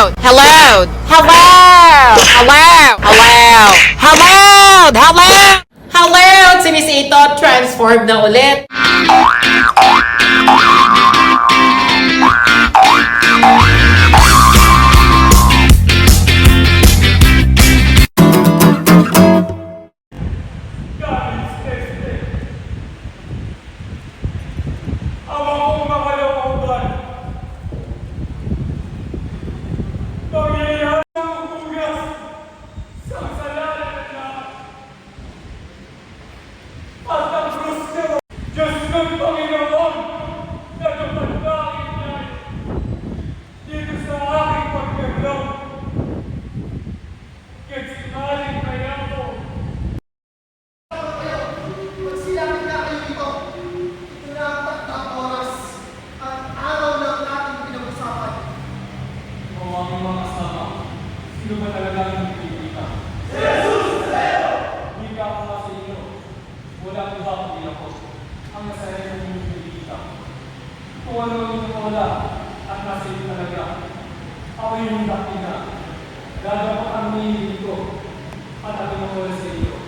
Hello! Hello! Hello! Hello! Hello! Hello! Hello! Hello! Si transformed na ulit. Ang mga sino ba talaga ang nakikita? Jesus! Hindi ka sa inyo. Wala ko ba ang ako? Ang nasa inyo yung nakikita. Kung ano ang inyong talaga, ako yung nakina. Gagawa ang ko at ako yung wala sa inyo.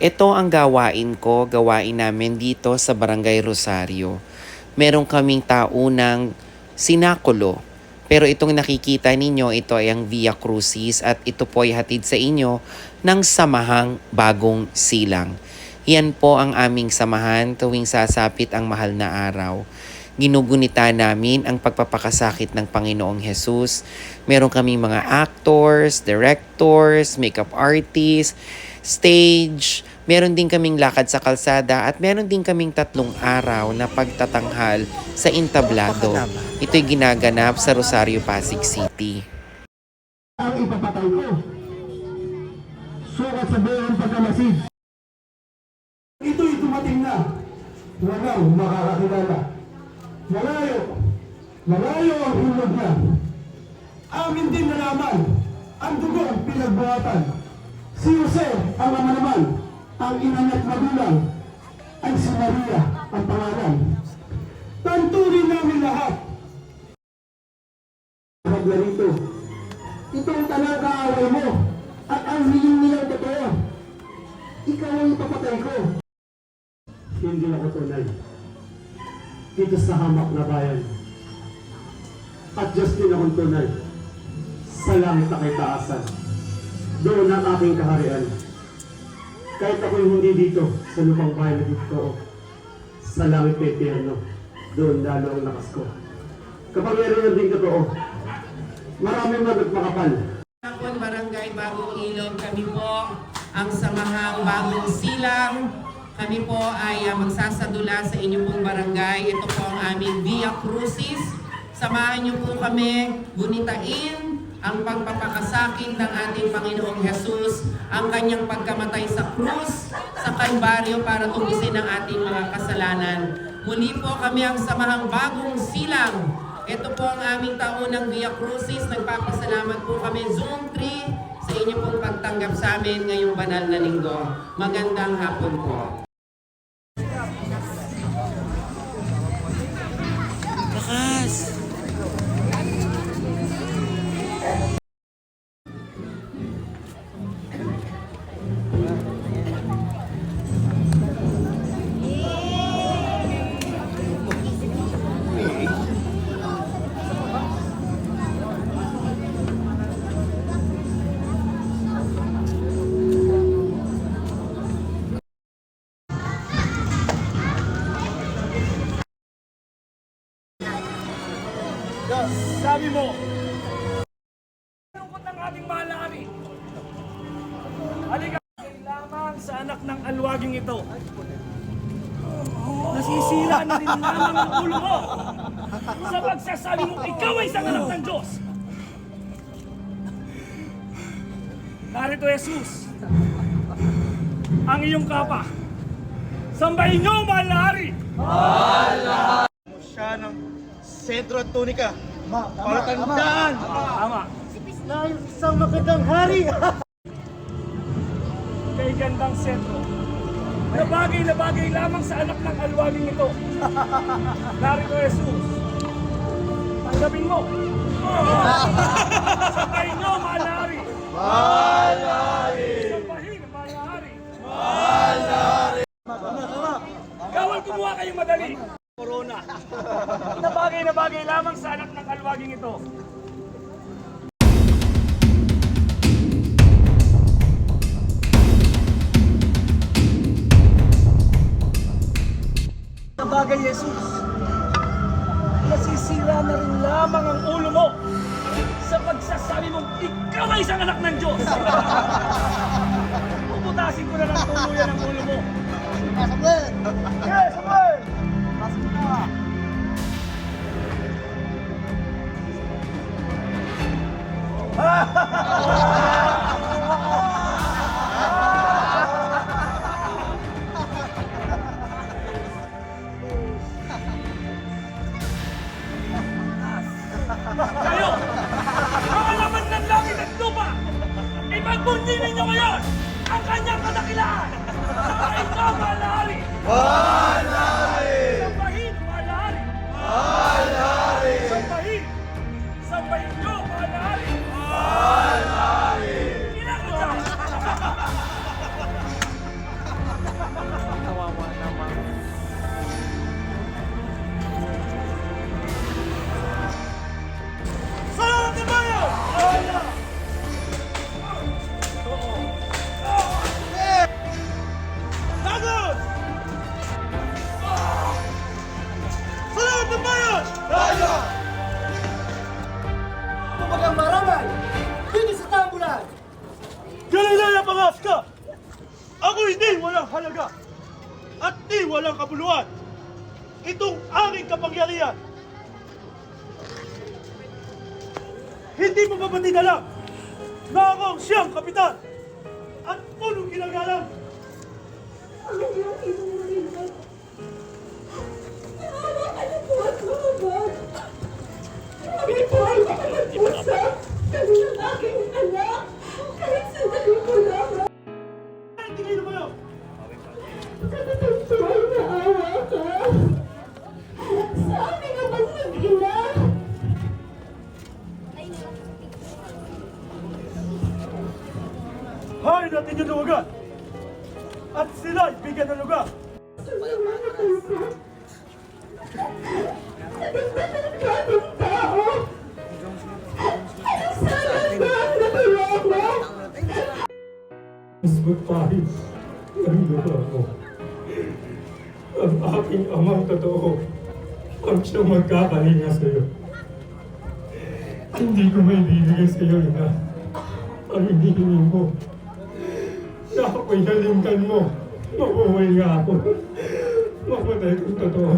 Ito ang gawain ko, gawain namin dito sa Barangay Rosario. Meron kaming taunang sinakulo. Pero itong nakikita ninyo, ito ay ang Via Crucis at ito po ay hatid sa inyo ng Samahang Bagong Silang. Yan po ang aming samahan tuwing sasapit ang mahal na araw. Ginugunita namin ang pagpapakasakit ng Panginoong Jesus. Meron kaming mga actors, directors, makeup artists, stage, meron din kaming lakad sa kalsada at meron din kaming tatlong araw na pagtatanghal sa entablado. Ito'y ginaganap sa Rosario, Pasig City. Ang ipapatay ko. Sukat sa buong pagkamasid. Ito'y dumating na. Walang makakakilala. Malayo. Malayo ang hulog niya. Amin din nalaman ang dugong pinagbuhatan. Si Jose ang ama naman, ang ina niya't magulang, ay si Maria ang pangalan. Tanturin namin lahat Magla rito. Ito ang talaga away mo at ang hiling nilang totoo. Ikaw ang ipapatay ko. Hindi ako tunay. Dito sa hamak na bayan. At din akong tunay. Sa langit na kay taasan. Doon ang aking kaharian. Kahit ako'y hindi dito sa lupang bayan na dito. Sa langit na impyerno. Doon lalo ang lakas ko. Kapangyarihan din totoo. Maraming magat makapal. Hapon, Barangay Bagong Ilog, kami po ang Samahang Bagong Silang. Kami po ay ah, magsasadula sa inyong pong barangay. Ito po ang aming Via Crucis. Samahan niyo po kami gunitain ang pagpapakasakit ng ating Panginoong Jesus, ang kanyang pagkamatay sa krus, sa Kalbaryo para tugisin ang ating mga kasalanan. Muli po kami ang Samahang Bagong Silang. Ito po ang aming taunang Via Crucis. Nagpapasalamat po kami Zoom 3 sa inyo pong pagtanggap sa amin ngayong banal na linggo. Magandang hapon po. Lakas! Anak ng alwaging ito. Nasisira na rin lamang ang ulo mo sa pagsasabi mong ikaw ay isang anak ng Diyos. Narito Jesus, ang iyong kapa. Sambahin niyo, mahal na hari! siya ng sentro at tunika. Palatandaan Tama. na isang magandang hari. Kay gandang sentro. Na bagay na bagay lamang sa anak ng alwaging ito. Narito Jesus. Tanggapin mo. Sabay Bagay, Jesus. Nasisira na rin lamang ang ulo mo sa pagsasabi mong ikaw ay isang anak ng Diyos. Puputasin ko na ng tuluyan ang ulo mo. Yes, Ipagbunyi ninyo ngayon ang kanyang kadakilaan! Sa inyo, malari! Malari! Sambahin, malari! Malari! Kabuluhan. Itong aking kapangyarihan. Hindi mo ba matinalang na ako ang siyang kapitan at punong ginagalang? Hindi Magpahis ang luha mo. Ang aking amang totoo ang siyang magkakalinga sa iyo. Hindi ko may bibigay sa iyo, ina. Ang hinihingi mo. Na ako'y halinggan mo. Mabuhay nga ako. Mamatay kung totoo.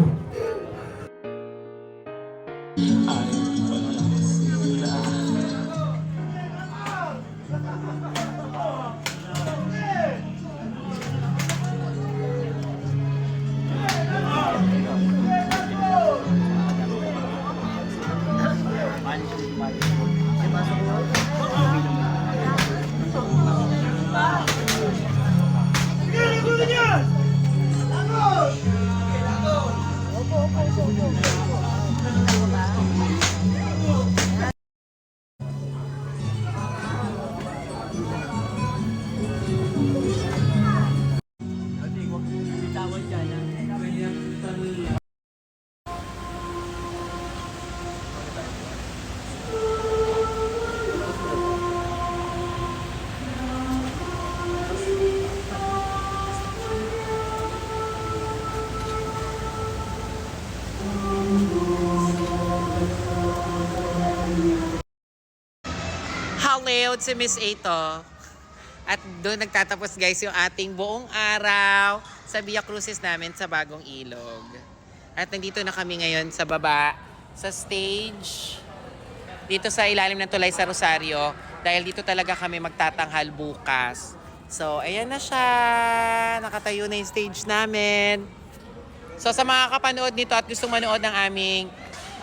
Hello, si Miss Ato. At doon nagtatapos guys yung ating buong araw sa Via Crucis namin sa Bagong Ilog. At nandito na kami ngayon sa baba, sa stage, dito sa ilalim ng tulay sa Rosario. Dahil dito talaga kami magtatanghal bukas. So, ayan na siya. Nakatayo na yung stage namin. So sa mga kapanood nito at gustong manood ng aming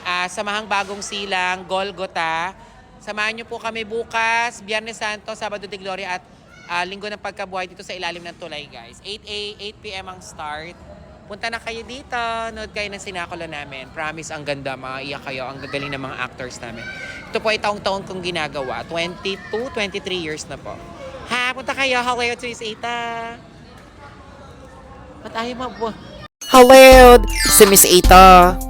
ah, Samahang Bagong Silang, Golgota, Samahan niyo po kami bukas, Biyernes Santo, Sabado de Gloria at ah, Linggo ng Pagkabuhay dito sa ilalim ng tulay, guys. 8 a 8 p.m. ang start. Punta na kayo dito. Nood kayo ng sinakulo namin. Promise, ang ganda. Maiyak kayo. Ang gagaling ng mga actors namin. Ito po ay taong-taon kong ginagawa. 22, 23 years na po. Ha, punta kayo. Haleo to is Ita. Ba't ayaw mo? Hello, si Miss Ita.